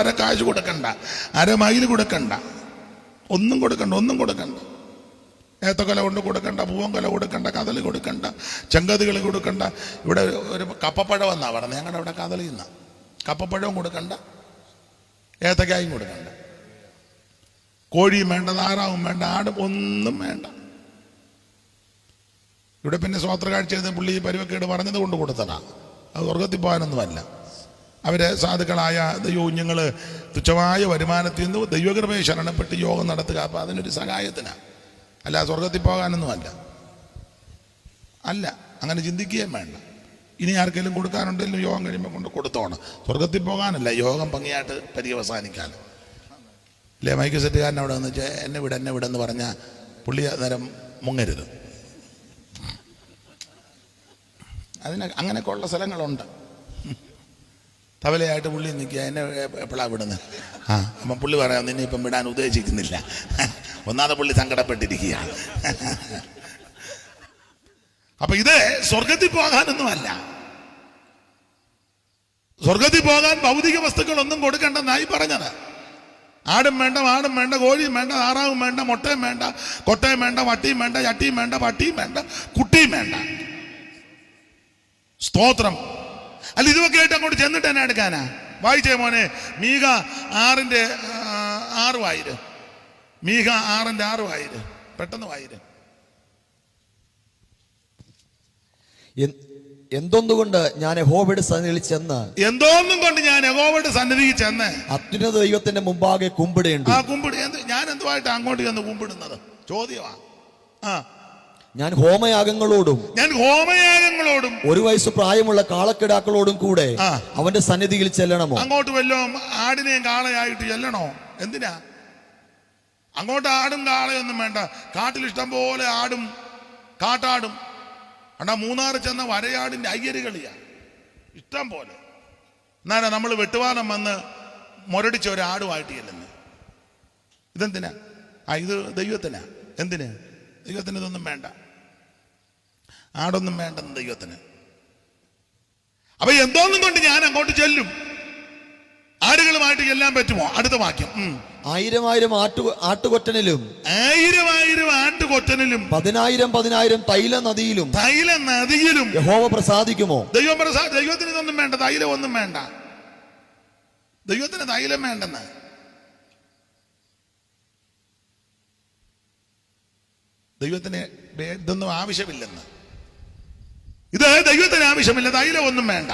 അര കാശ് കൊടുക്കണ്ട അര മൈൽ കൊടുക്കണ്ട. ഒന്നും കൊടുക്കണ്ട ഒന്നും കൊടുക്കണ്ട. ഏത്തക്കൊല കൊണ്ട് കൊടുക്കണ്ട പൂവൻകൊല കൊടുക്കണ്ട കതളി കൊടുക്കണ്ട ചെങ്കതികൾ കൊടുക്കണ്ട. ഇവിടെ ഒരു കപ്പപ്പഴം എന്നാ പറഞ്ഞത്. ഞങ്ങളുടെ അവിടെ കഥലി നിന്ന കപ്പപ്പഴവും കൊടുക്കണ്ട ഏത്തക്കായും കൊടുക്കണ്ട. കോഴിയും വേണ്ട താറാവും വേണ്ട ആടും ഒന്നും വേണ്ട. ഇവിടെ പിന്നെ സ്വാത്ര കാഴ്ച പുള്ളി പരുവക്കേട് പറഞ്ഞത് കൊണ്ട് കൊടുത്തടാ അത് സ്വർഗത്തിൽ പോകാനൊന്നുമല്ല. അവർ സാധുക്കളായ ദൈവകുഞ്ഞുങ്ങൾ തുച്ഛമായ വരുമാനത്തിൽ നിന്ന് ദൈവകൃപയെ ശരണപ്പെട്ട് യോഗം നടത്തുക. അപ്പോൾ അതിനൊരു സഹായത്തിനാണ് അല്ല സ്വർഗത്തിൽ പോകാനൊന്നുമല്ല അല്ല. അങ്ങനെ ചിന്തിക്കുകയും വേണ്ട. ഇനി ആർക്കെങ്കിലും കൊടുക്കാനുണ്ടെങ്കിലും യോഗം കഴിയുമ്പോൾ കൊണ്ട് കൊടുത്തോണം. സ്വർഗത്തിൽ പോകാനല്ല യോഗം ഭംഗിയായിട്ട് പര്യവസാനിക്കാൻ. അല്ലേ മൈക്ക് സെറ്റുകാരൻ അവിടെ വന്ന് വെച്ചാൽ എന്നെ വിട എന്നെ വിടെന്ന് പറഞ്ഞാൽ പുള്ളി നേരം മുങ്ങരുത്. അതിന് അങ്ങനെയൊക്കെ ഉള്ള സ്ഥലങ്ങളുണ്ട്. തവലയായിട്ട് പുള്ളി നിൽക്കുക എന്നെ എപ്പോഴാണ് വിടുന്നത് ആ അപ്പം പുള്ളി പറയാം നിന്നെ ഇപ്പം വിടാൻ ഉദ്ദേശിക്കുന്നില്ല. ഒന്നാമത്തെ പുള്ളി സങ്കടപ്പെട്ടിരിക്കുക അപ്പൊ ഇത് സ്വർഗത്തിൽ പോകാനൊന്നുമല്ല സ്വർഗത്തിൽ പോകാൻ ഭൗതിക വസ്തുക്കളൊന്നും കൊടുക്കണ്ടെന്നായി പറഞ്ഞത്. ആടും വേണ്ട ആടും വേണ്ട കോഴിയും വേണ്ട താറാവും വേണ്ട മുട്ടയും വേണ്ട കൊട്ടയും വേണ്ട വട്ടിയും വേണ്ട ചട്ടിയും വേണ്ട പട്ടിയും വേണ്ട കുട്ടിയും വേണ്ട. സ്തോത്രം. അല്ല ഇതൊക്കെ ആയിട്ട് അങ്ങോട്ട് ചെന്നിട്ട് തന്നെ എടുക്കാനാ? വായിച്ചേ മോനെ. മീക ആറിന്റെ ആറ് വായിര്. മീക ആറിന്റെ ആറ് വായിര്. പെട്ടെന്ന് വായിര്. എന്തൊന്നുകൊണ്ട് ഞാൻ യഹോവയുടെ സന്നിധിയിൽ ചെന്ന് എന്തോന്നും കൊണ്ട് ഞാൻ യഹോവയുടെ സന്നിധിയിൽ ചെന്ന് അത്യുന്നത ദൈവത്തിന്റെ മുമ്പാകെ കുമ്പിടേണ്ടു? ആ കുമ്പിട്. എന്ത് ഞാൻ എന്തുമായിട്ട് അങ്ങോട്ട് ചെന്ന് കുമ്പിടുന്നത്? ചോദ്യമാ. ആ. ഞാൻ ഹോമയാഗങ്ങളോടും ഞാൻ ഹോമയാഗങ്ങളോടും ഒരു വയസ്സ് പ്രായമുള്ള കാളക്കിടാക്കളോടും കൂടെ അവന്റെ സന്നിധിയിൽ ചെല്ലണമോ? അങ്ങോട്ട് വല്ലോം ആടിനെയും കാളയായിട്ട് ചെല്ലണോ? എന്തിനാ? അങ്ങോട്ട് ആടും കാളയൊന്നും വേണ്ട. കാട്ടിൽ ഇഷ്ടം പോലെ ആടും കാട്ടാടും. അണ്ടാ മൂന്നാർ ചെന്ന വരയാടിന്റെ അയ്യര് കളിയാ ഇഷ്ടം പോലെ എന്നാലും നമ്മൾ വെട്ടുവാനം വന്ന് മുരടിച്ച ഒരു ആടുമായിട്ട് ചെല്ലുന്നത് ഇതെന്തിനാ? ആ ഇത് ദൈവത്തിനാ. എന്തിന്? ദൈവത്തിന് ഇതൊന്നും വേണ്ട. ആടൊന്നും വേണ്ടെന്ന് ദൈവത്തിന്. അപ്പൊ എന്തോന്നും കൊണ്ട് ഞാൻ അങ്ങോട്ട് ചെല്ലും. ആടുകളുമായിട്ട് ചെല്ലാൻ പറ്റുമോ? അടുത്ത വാക്യം. ആയിരം ആയിരം ആട്ടു ആട്ടുകൊറ്റനിലും. ആയിരം ആയിരം ആട്ടുകൊറ്റനിലും. പതിനായിരം പതിനായിരം തൈല നദിയിലും. തൈല നദിയിലും. യഹോവ പ്രസാദിക്കുമോ? ദൈവം പ്രസാദ ദൈവത്തിന് ഇതൊന്നും വേണ്ട തൈലം ഒന്നും വേണ്ട. ദൈവത്തിന് തൈലം വേണ്ടെന്ന്. ദൈവത്തിന് ഇതൊന്നും ആവശ്യമില്ലെന്ന്. ഇത് ദൈവത്തിന് ആവശ്യമില്ല തൈലം ഒന്നും വേണ്ട.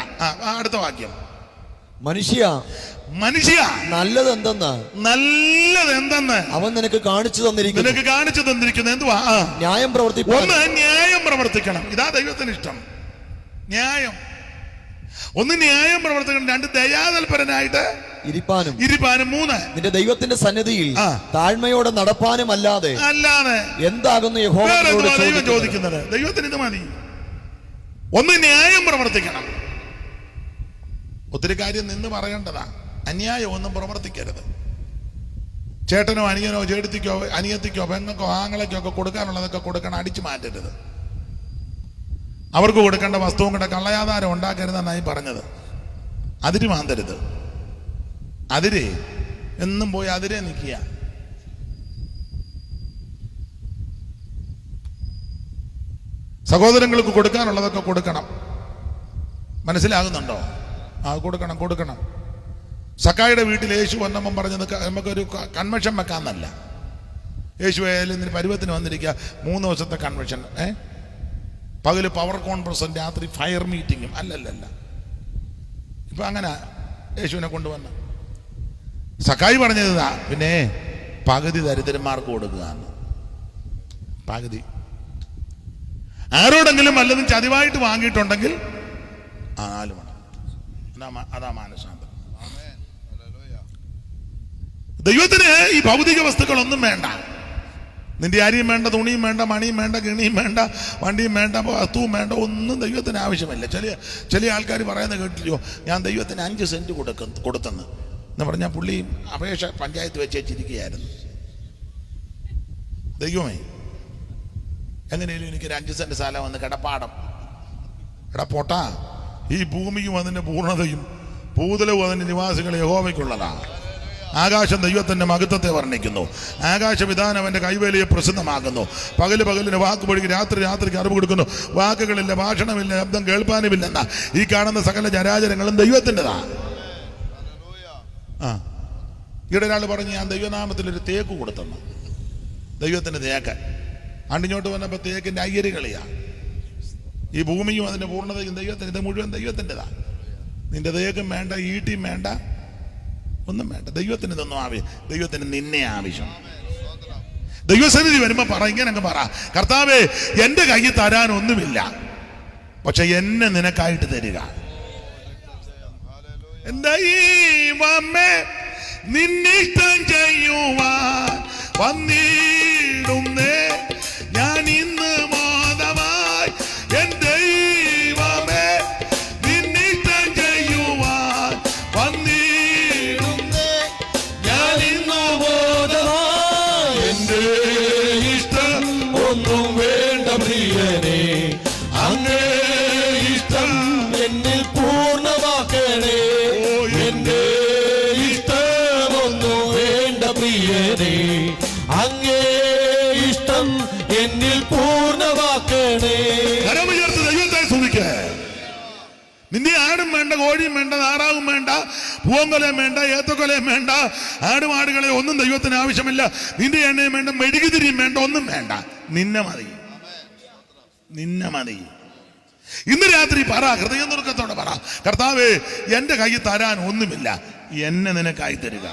അടുത്ത വാക്യം. മനുഷ്യ മനുഷ്യ നല്ലത് എന്തെന്ന് നല്ലത് എന്തെന്ന് അവൻ നിനക്ക് കാണിച്ചു തന്നിരിക്കുന്നു. നിനക്ക് കാണിച്ചു തന്നിരിക്കുന്നു. എന്തുവാ. ന്യായം പ്രവർത്തിക്കണം ഒന്ന് ന്യായം പ്രവർത്തിക്കണം. ഇതാ ദൈവത്തിന് ഇഷ്ടം. ന്യായം. ഒന്ന് ന്യായം പ്രവർത്തിക്കണം. രണ്ട് ദയാതൽപരനായിട്ട് ഇരിപ്പാനും. ഇരിപ്പാനും. മൂന്ന്. നിന്റെ ദൈവത്തിന്റെ സന്നിധിയിൽ താഴ്മയോടെ നടപ്പാനും അല്ലാതെ അല്ലാതെ എന്താകുന്നു യഹോവ ദൈവം? ചോദിക്കുന്നത്? ദൈവത്തിന് ഇത് മതി. ഒന്ന് ന്യായം പ്രവർത്തിക്കണം. ഒത്തിരി കാര്യം നിന്ന് പറയേണ്ടതാ. അന്യായം ഒന്നും പ്രവർത്തിക്കരുത്. ചേട്ടനോ അനിയനോ ചേട്ടത്തിക്കോ അനിയത്തിക്കോ പെണ്ണക്കോ ആങ്ങളയ്ക്കോ ഒക്കെ കൊടുക്കാനുള്ളതൊക്കെ കൊടുക്കണം അടിച്ചു മാറ്റരുത്. അവർക്ക് കൊടുക്കേണ്ട വസ്തുവും കൂടെ കള്ളയാധാരം ഉണ്ടാക്കരുതെന്നായി പറഞ്ഞത്. അതിര് മാന്തരുത്. അതിര് എന്നും പോയി അതിരെ നിൽക്കുക. സഹോദരങ്ങൾക്ക് കൊടുക്കാനുള്ളതൊക്കെ കൊടുക്കണം. മനസ്സിലാകുന്നുണ്ടോ? ആ കൊടുക്കണം കൊടുക്കണം. സക്കായുടെ വീട്ടിൽ യേശു വന്നപ്പം പറഞ്ഞത് നമുക്കൊരു കൺവെൻഷൻ വെക്കാമെന്നല്ല. യേശു ആയാലും ഇതിന് പരുവത്തിന് വന്നിരിക്കുക. മൂന്ന് ദിവസത്തെ കൺവെൻഷൻ ഏ? പകൽ പവർ കോൺഫറൻസും രാത്രി ഫയർ മീറ്റിങ്ങും അല്ലല്ലല്ല. ഇപ്പം അങ്ങനെ യേശുവിനെ കൊണ്ടുവന്ന. സക്കായി പറഞ്ഞത് പിന്നെ പകുതി ദരിദ്രന്മാർക്ക് കൊടുക്കുക എന്ന്. പകുതി. ആരോടെങ്കിലും വല്ലതും ചതിവായിട്ട് വാങ്ങിയിട്ടുണ്ടെങ്കിൽ അതാ മാനസാന്തരം. ദൈവത്തിന് ഈ ഭൗതിക വസ്തുക്കളൊന്നും വേണ്ട. നിന്റെ അരിയും വേണ്ട തുണിയും വേണ്ട മണിയും വേണ്ട കിണിയും വേണ്ട വണ്ടിയും വേണ്ട വസ്തുവും വേണ്ട ഒന്നും ദൈവത്തിന് ആവശ്യമില്ല. ചില ചില ആൾക്കാർ പറയുന്നത് കേട്ടില്ലയോ ഞാൻ ദൈവത്തിന് അഞ്ച് സെന്റ് കൊടുക്കും കൊടുത്തെന്ന്. എന്ന് പറഞ്ഞാൽ പുള്ളി അപേക്ഷ പഞ്ചായത്ത് വെച്ച് വെച്ചിരിക്കുകയായിരുന്നു. ദൈവമേ എങ്ങനെയും എനിക്കൊരു അഞ്ച് സെന്റ് സ്ഥലം വന്ന് കിടപ്പാടം. എടാ പൊട്ടാ. ഈ ഭൂമിയും അതിന്റെ പൂർണതയും ഭൂതലവും അതിന്റെ നിവാസികൾ യഹോവയ്ക്കുള്ളതാണ് ആകാശം ദൈവത്തിന്റെ മഹത്വത്തെ വർണിക്കുന്നു. ആകാശവിധാനം അവന്റെ കൈവേലിയെ പ്രസിദ്ധമാക്കുന്നു. പകൽ പകലിന് വാക്ക് പൊഴുകി രാത്രി രാത്രിക്ക് അറിവ് കൊടുക്കുന്നു. വാക്കുകളില്ല ഭാഷണമില്ല ശബ്ദം കേൾപ്പാനുമില്ലെന്ന. ഈ കാണുന്ന സകല ജരാചരങ്ങളും ദൈവത്തിന്റെതാണ് ആ. ഈയിടെ ഒരാൾ പറഞ്ഞ് ഞാൻ ദൈവനാമത്തിൽ ഒരു തേക്ക് കൊടുത്തെന്ന്. ദൈവത്തിന്റെ തേക്ക്. അണ്ടിഞ്ഞോട്ട് വന്നപ്പോൾ തേക്കിന്റെ അയ്യര് ഈ ഭൂമിയും അതിന്റെ പൂർണതയും ദൈവത്തിന് ഇത് മുഴുവൻ ദൈവത്തിന്റെതാ നിന്റെ തേക്കും വേണ്ട ഈട്ടിയും വേണ്ട ഒന്നും വേണ്ട. ദൈവത്തിന് ഇതൊന്നും ആവശ്യം ദൈവത്തിന് നിന്നെ ആവശ്യം. ദൈവസന്നിധി വരുമ്പോ പറ ഇങ്ങനെ പറ. കർത്താവേ എന്റെ കയ്യിൽ തരാൻ ഒന്നുമില്ല പക്ഷെ എന്നെ നിനക്കായിട്ട് തരിക. നിന്നിഷ്ടം ചെയ്യുവാൻ വന്നിടുന്നേ. കരമുയർത്ത് ദൈവത്തെ സ്തുതിക്ക്. നിന്നെ ആടും വേണ്ട കോഴിയും വേണ്ട താറാവും വേണ്ട പൂവങ്കൊലയും വേണ്ട ഏത്തക്കൊലയും വേണ്ട ആടുമാടുകളെ ഒന്നും ദൈവത്തിന് ആവശ്യമില്ല. നിന്റെ എണ്ണയും വേണ്ട മെഴുകുതിരിയും വേണ്ട ഒന്നും വേണ്ട. നിന്നെ മതി. നിന്നെ മതി. ഇന്ന് രാത്രി പറ ഹൃദയം നുറുക്കത്തോടെ പറ. കർത്താവേ എന്റെ കൈ തരാൻ ഒന്നുമില്ല. എന്നെ നിനക്കായി തരിക.